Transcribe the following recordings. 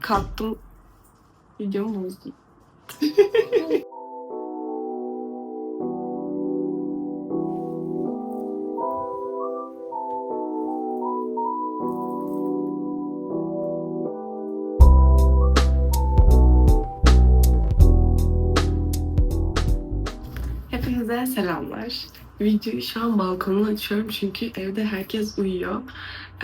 Kalktım. Videomu bozdum. Hepinize selamlar. Videoyu şu an balkondan açıyorum çünkü evde herkes uyuyor.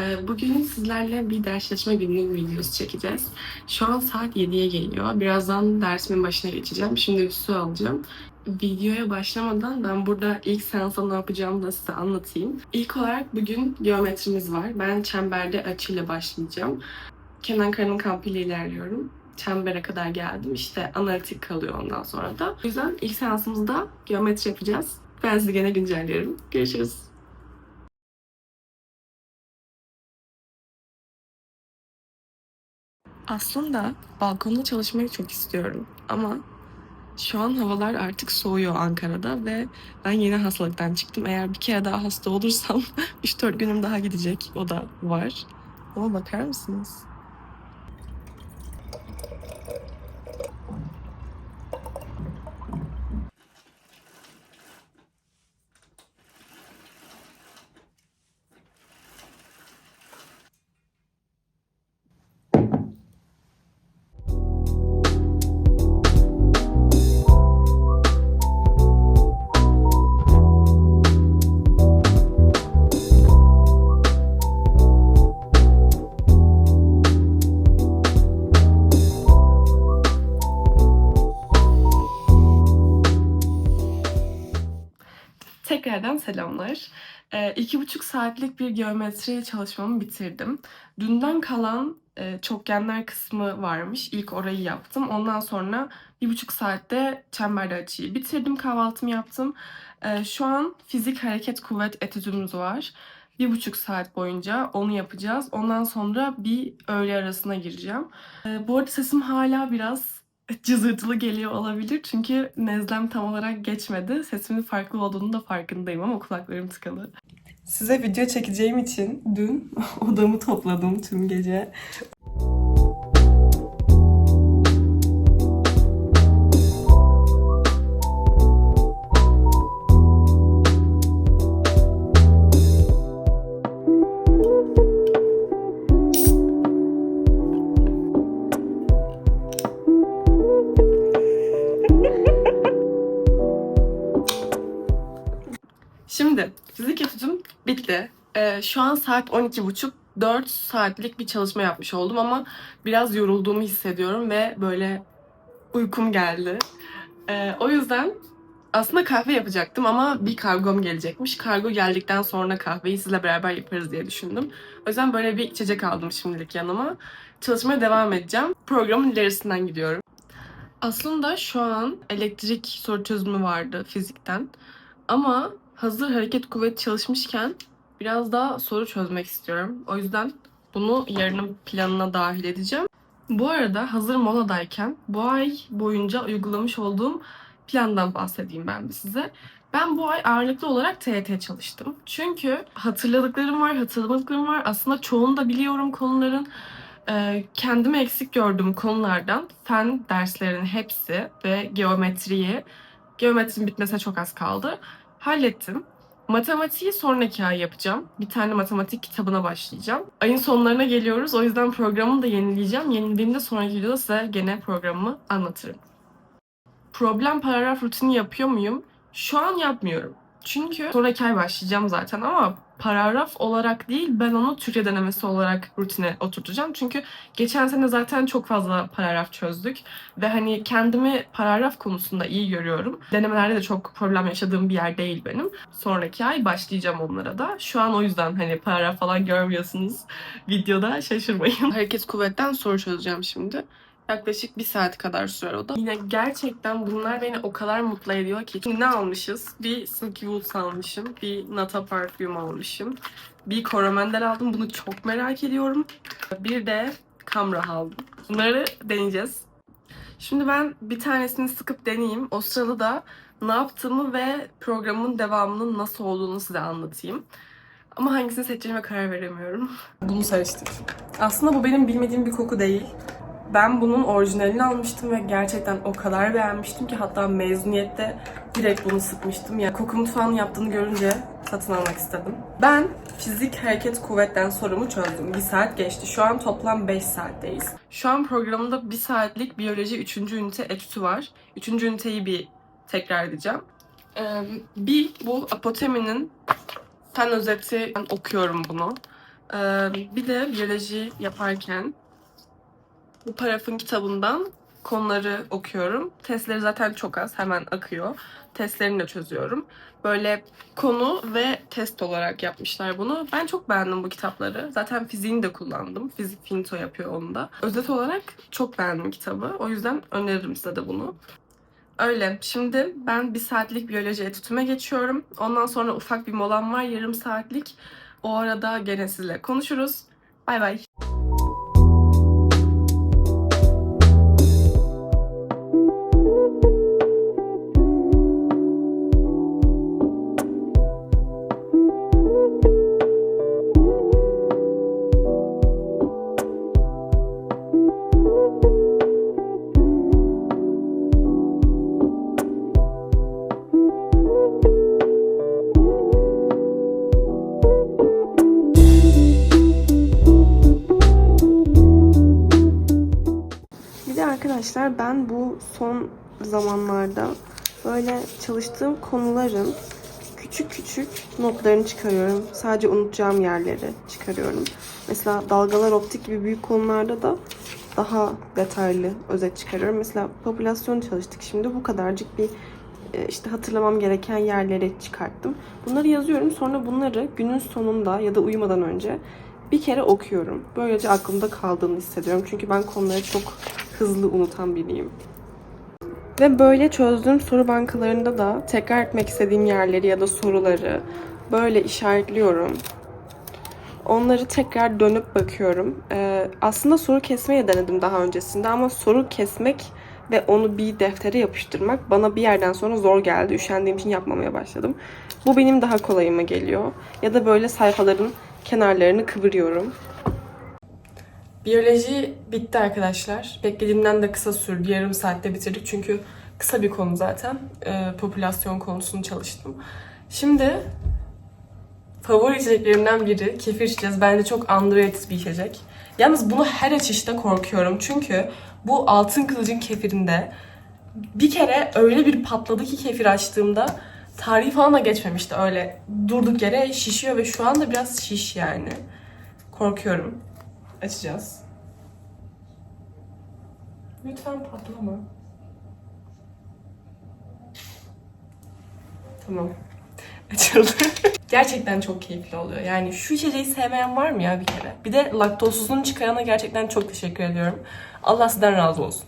Ee, Bugün sizlerle bir ders çalışma günlüğü videosu çekeceğiz. Şu an saat 7'ye geliyor. Birazdan dersimin başına geçeceğim. Şimdi bir su alacağım. Videoya başlamadan ben burada ilk seansta ne yapacağımı da size anlatayım. İlk olarak bugün geometrimiz var. Ben çemberde açıyla başlayacağım. Kenan Kara'nın kampıyla ilerliyorum çembere kadar geldim. İşte analitik kalıyor ondan sonra da. O yüzden ilk seansımızda geometri yapacağız. Ben sizi gene güncelliyorum. Görüşürüz. Aslında balkonda çalışmayı çok istiyorum ama şu an havalar artık soğuyor Ankara'da ve ben yeni hastalıktan çıktım. Eğer bir kere daha hasta olursam 3-4 günüm daha gidecek. O da var. Ama bakar mısınız? Tekrardan selamlar. Ee, iki buçuk saatlik bir geometri çalışmamı bitirdim. Dünden kalan e, çokgenler kısmı varmış. İlk orayı yaptım. Ondan sonra bir buçuk saatte çemberde açıyı bitirdim. Kahvaltımı yaptım. Ee, şu an fizik hareket kuvvet etüdümüz var. Bir buçuk saat boyunca onu yapacağız. Ondan sonra bir öğle arasına gireceğim. Ee, bu arada sesim hala biraz cızırtılı geliyor olabilir. Çünkü nezlem tam olarak geçmedi. Sesimin farklı olduğunu da farkındayım ama kulaklarım tıkalı. Size video çekeceğim için dün odamı topladım tüm gece. Bitti. Ee, şu an saat 12.30. 4 saatlik bir çalışma yapmış oldum ama biraz yorulduğumu hissediyorum ve böyle uykum geldi. Ee, o yüzden aslında kahve yapacaktım ama bir kargom gelecekmiş. Kargo geldikten sonra kahveyi sizle beraber yaparız diye düşündüm. O yüzden böyle bir içecek aldım şimdilik yanıma. Çalışmaya devam edeceğim. Programın ilerisinden gidiyorum. Aslında şu an elektrik soru çözümü vardı fizikten. Ama hazır hareket kuvvet çalışmışken biraz daha soru çözmek istiyorum. O yüzden bunu yarının planına dahil edeceğim. Bu arada hazır moladayken bu ay boyunca uygulamış olduğum plandan bahsedeyim ben de size. Ben bu ay ağırlıklı olarak TYT çalıştım. Çünkü hatırladıklarım var, hatırlamadıklarım var. Aslında çoğunu da biliyorum konuların. Ee, kendimi eksik gördüğüm konulardan fen derslerinin hepsi ve geometriyi, geometrinin bitmesine çok az kaldı. Hallettim. Matematiği sonraki ay yapacağım. Bir tane matematik kitabına başlayacağım. Ayın sonlarına geliyoruz. O yüzden programımı da yenileyeceğim. Yenildiğimde sonraki videoda size gene programımı anlatırım. Problem paragraf rutini yapıyor muyum? Şu an yapmıyorum. Çünkü sonraki ay başlayacağım zaten ama paragraf olarak değil ben onu Türkiye denemesi olarak rutine oturtacağım. Çünkü geçen sene zaten çok fazla paragraf çözdük ve hani kendimi paragraf konusunda iyi görüyorum. Denemelerde de çok problem yaşadığım bir yer değil benim. Sonraki ay başlayacağım onlara da. Şu an o yüzden hani paragraf falan görmüyorsunuz videoda şaşırmayın. Hareket kuvvetten soru çözeceğim şimdi. Yaklaşık bir saat kadar sürer o da. Yine gerçekten bunlar beni o kadar mutlu ediyor ki. Şimdi ne almışız? Bir Silky Woods almışım. Bir Nata parfüm almışım. Bir Coromandel aldım. Bunu çok merak ediyorum. Bir de Camra aldım. Bunları deneyeceğiz. Şimdi ben bir tanesini sıkıp deneyeyim. O sırada da ne yaptığımı ve programın devamının nasıl olduğunu size anlatayım. Ama hangisini seçeceğime karar veremiyorum. Bunu seçtim. Aslında bu benim bilmediğim bir koku değil. Ben bunun orijinalini almıştım ve gerçekten o kadar beğenmiştim ki hatta mezuniyette direkt bunu sıkmıştım. Yani koku mutfağını yaptığını görünce satın almak istedim. Ben fizik, hareket, kuvvetten sorumu çözdüm. Bir saat geçti. Şu an toplam 5 saatteyiz. Şu an programda 1 saatlik biyoloji 3. ünite etütü var. 3. üniteyi bir tekrar edeceğim. Ee, bir bu apoteminin fen özeti ben okuyorum bunu. Ee, bir de biyoloji yaparken bu parafın kitabından konuları okuyorum. Testleri zaten çok az, hemen akıyor. Testlerini de çözüyorum. Böyle konu ve test olarak yapmışlar bunu. Ben çok beğendim bu kitapları. Zaten fiziğini de kullandım. Fizik Finto yapıyor onu da. Özet olarak çok beğendim kitabı. O yüzden öneririm size de bunu. Öyle. Şimdi ben bir saatlik biyoloji etütüme geçiyorum. Ondan sonra ufak bir molam var. Yarım saatlik. O arada gene sizle konuşuruz. Bay bay. Son zamanlarda böyle çalıştığım konuların küçük küçük notlarını çıkarıyorum. Sadece unutacağım yerleri çıkarıyorum. Mesela dalgalar optik gibi büyük konularda da daha detaylı özet çıkarıyorum. Mesela popülasyon çalıştık şimdi bu kadarcık bir e, işte hatırlamam gereken yerleri çıkarttım. Bunları yazıyorum sonra bunları günün sonunda ya da uyumadan önce bir kere okuyorum. Böylece aklımda kaldığını hissediyorum. Çünkü ben konuları çok hızlı unutan biriyim. Ve böyle çözdüğüm soru bankalarında da tekrar etmek istediğim yerleri ya da soruları böyle işaretliyorum. Onları tekrar dönüp bakıyorum. Ee, aslında soru kesmeyi denedim daha öncesinde ama soru kesmek ve onu bir deftere yapıştırmak bana bir yerden sonra zor geldi. Üşendiğim için yapmamaya başladım. Bu benim daha kolayıma geliyor. Ya da böyle sayfaların kenarlarını kıvırıyorum. Biyoloji bitti arkadaşlar. Beklediğimden de kısa sürdü. Yarım saatte bitirdik çünkü kısa bir konu zaten. Ee, popülasyon konusunu çalıştım. Şimdi favori içeceklerimden biri kefir içeceğiz. Bence çok underrated bir içecek. Yalnız bunu her açışta korkuyorum. Çünkü bu altın kılıcın kefirinde bir kere öyle bir patladı ki kefir açtığımda tarihi falan da geçmemişti öyle. Durduk yere şişiyor ve şu anda biraz şiş yani. Korkuyorum. Açacağız. Lütfen patlama. Tamam. Açıldı. Gerçekten çok keyifli oluyor. Yani şu içeceği sevmeyen var mı ya bir kere? Bir de laktozsuzunu çıkarana gerçekten çok teşekkür ediyorum. Allah sizden razı olsun.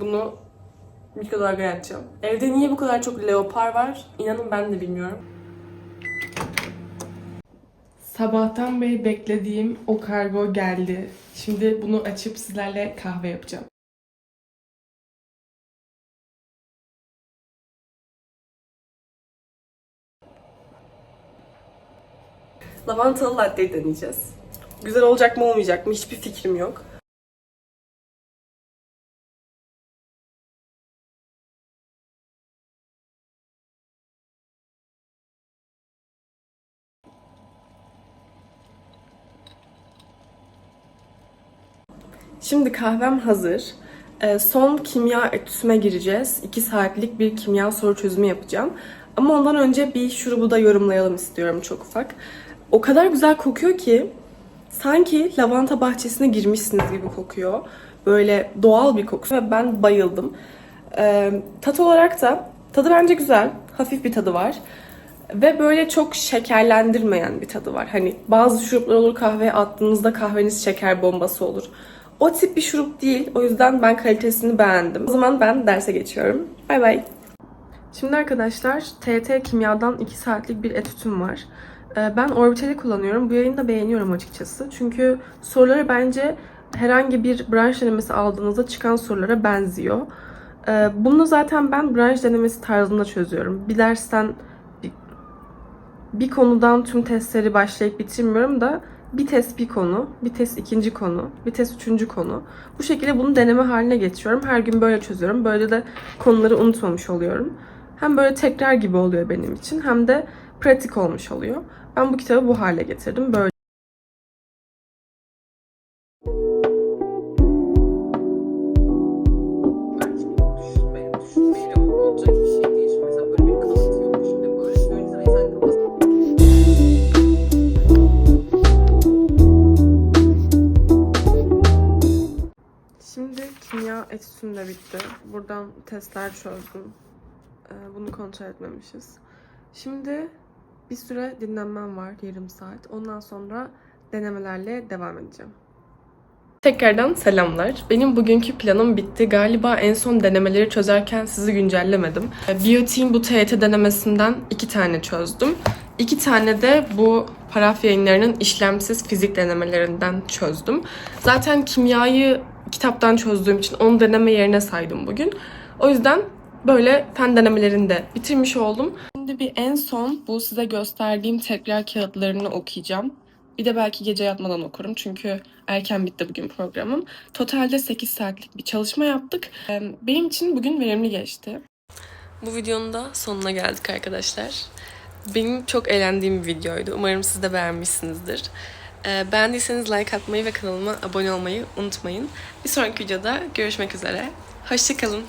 Bunu mikrodalgaya atacağım. Evde niye bu kadar çok leopar var? İnanın ben de bilmiyorum. Sabahtan beri beklediğim o kargo geldi. Şimdi bunu açıp sizlerle kahve yapacağım. Lavantalı latte deneyeceğiz. Güzel olacak mı olmayacak mı hiçbir fikrim yok. Şimdi kahvem hazır. Ee, son kimya etüsüme gireceğiz. 2 saatlik bir kimya soru çözümü yapacağım. Ama ondan önce bir şurubu da yorumlayalım istiyorum çok ufak. O kadar güzel kokuyor ki sanki lavanta bahçesine girmişsiniz gibi kokuyor. Böyle doğal bir kokusu ve ben bayıldım. Ee, tat olarak da tadı bence güzel. Hafif bir tadı var. Ve böyle çok şekerlendirmeyen bir tadı var. Hani bazı şuruplar olur kahveye attığınızda kahveniz şeker bombası olur. O tip bir şurup değil. O yüzden ben kalitesini beğendim. O zaman ben derse geçiyorum. Bay bay. Şimdi arkadaşlar TT Kimya'dan 2 saatlik bir etütüm var. Ee, Ben orbitali kullanıyorum. Bu yayını da beğeniyorum açıkçası. Çünkü soruları bence herhangi bir branş denemesi aldığınızda çıkan sorulara benziyor. Ee, Bunu zaten ben branş denemesi tarzında çözüyorum. Bir dersten bir- bir konudan tüm testleri başlayıp bitirmiyorum da bir test bir konu, bir test ikinci konu, bir test üçüncü konu. Bu şekilde bunu deneme haline getiriyorum. Her gün böyle çözüyorum. Böyle de konuları unutmamış oluyorum. Hem böyle tekrar gibi oluyor benim için hem de pratik olmuş oluyor. Ben bu kitabı bu hale getirdim. Böyle kimya etütüm de bitti. Buradan testler çözdüm. Ee, Bunu kontrol etmemişiz. Şimdi bir süre dinlenmem var, yarım saat. Ondan sonra denemelerle devam edeceğim. Tekrardan selamlar. Benim bugünkü planım bitti. Galiba en son denemeleri çözerken sizi güncellemedim. Ee, Biyotin bu TYT denemesinden iki tane çözdüm. İki tane de bu paraf yayınlarının işlemsiz fizik denemelerinden çözdüm. Zaten kimyayı kitaptan çözdüğüm için onu deneme yerine saydım bugün. O yüzden böyle fen denemelerini de bitirmiş oldum. Şimdi bir en son bu size gösterdiğim tekrar kağıtlarını okuyacağım. Bir de belki gece yatmadan okurum çünkü erken bitti bugün programım. Totalde 8 saatlik bir çalışma yaptık. Benim için bugün verimli geçti. Bu videonun da sonuna geldik arkadaşlar. Benim çok eğlendiğim bir videoydu. Umarım siz de beğenmişsinizdir. Ee, Beğendiyseniz like atmayı ve kanalıma abone olmayı unutmayın. Bir sonraki videoda görüşmek üzere. Hoşçakalın.